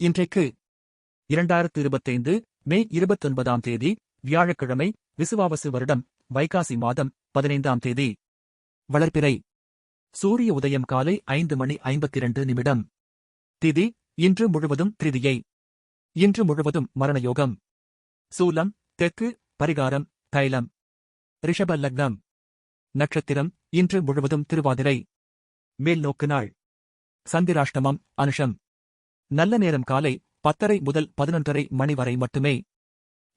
இன்றைக்கு இரண்டாயிரத்து இருபத்தைந்து மே இருபத்தொன்பதாம் தேதி வியாழக்கிழமை விசுவாவசு வருடம் வைகாசி மாதம் பதினைந்தாம் தேதி. வளர்ப்பிறை சூரிய உதயம் காலை ஐந்து மணி ஐம்பத்திரண்டு நிமிடம். திதி இன்று முழுவதும் திருதியை இன்று முழுவதும் மரணயோகம். சூலம் தெற்கு பரிகாரம் தைலம். ரிஷப லக்னம். நட்சத்திரம் இன்று முழுவதும் திருவாதிரை. மேல் நோக்கு நாள். சந்திராஷ்டமம் அனுஷம். நல்ல நேரம் காலை பத்தரை முதல் பதினொன்றரை மணி வரை மட்டுமே.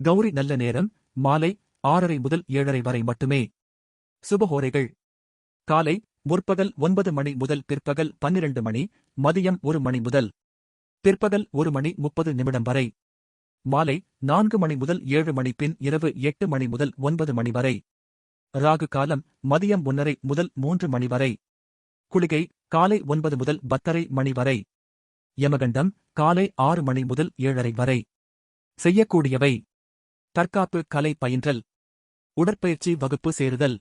கௌரி நல்ல நேரம் மாலை ஆறரை முதல் ஏழரை வரை மட்டுமே. சுபஹோரைகள். காலை முற்பகல் ஒன்பது மணி முதல் பிற்பகல் பன்னிரண்டு மணி மதியம் ஒரு மணி முதல். பிற்பகல் ஒரு மணி முப்பது நிமிடம் வரை. மாலை நான்கு மணி முதல் ஏழு மணி பின் இரவு எட்டு மணி முதல் ஒன்பது மணி வரை. ராகு காலம் மதியம் ஒன்னரை முதல் மூன்று மணி வரை. குளிகை காலை ஒன்பது முதல் பத்தரை மணி வரை. யமகண்டம் காலை ஆறு மணி முதல் ஏழரை வரை. செய்யக்கூடியவை. தற்காப்பு கலை பயின்றல். உடற்பயிற்சி வகுப்பு சேருதல்.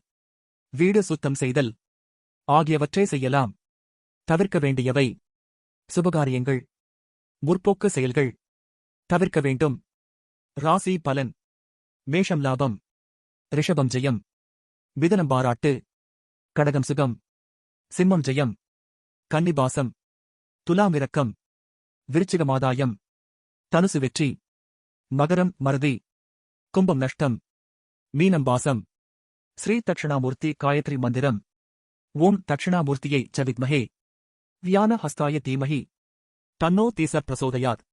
வீடு சுத்தம் செய்தல். ஆகியவற்றை செய்யலாம். தவிர்க்க வேண்டியவை. சுபகாரியங்கள். முற்போக்கு செயல்கள். தவிர்க்க வேண்டும். ராசி பலன். மேஷம் லாபம். ரிஷபம் ஜெயம். மிதனம் பாராட்டு. கடகம் சுகம். சிம்மம் ஜெயம். கன்னிபாசம். துலாம் இரக்கம். விருச்சிகமாதாயம். தனுசு வெற்றி. மகரம் மருதி கும்பம் நஷ்டம். மீனம் பாசம். ஸ்ரீ தட்சிணாமூர்த்தி காயத்ரி மந்திரம். ஓம் தட்சிணாமூர்த்தியை சவித்மஹே வியான ஹஸ்தாய தீமஹி தன்னோ தீச பிரசோதயாத்.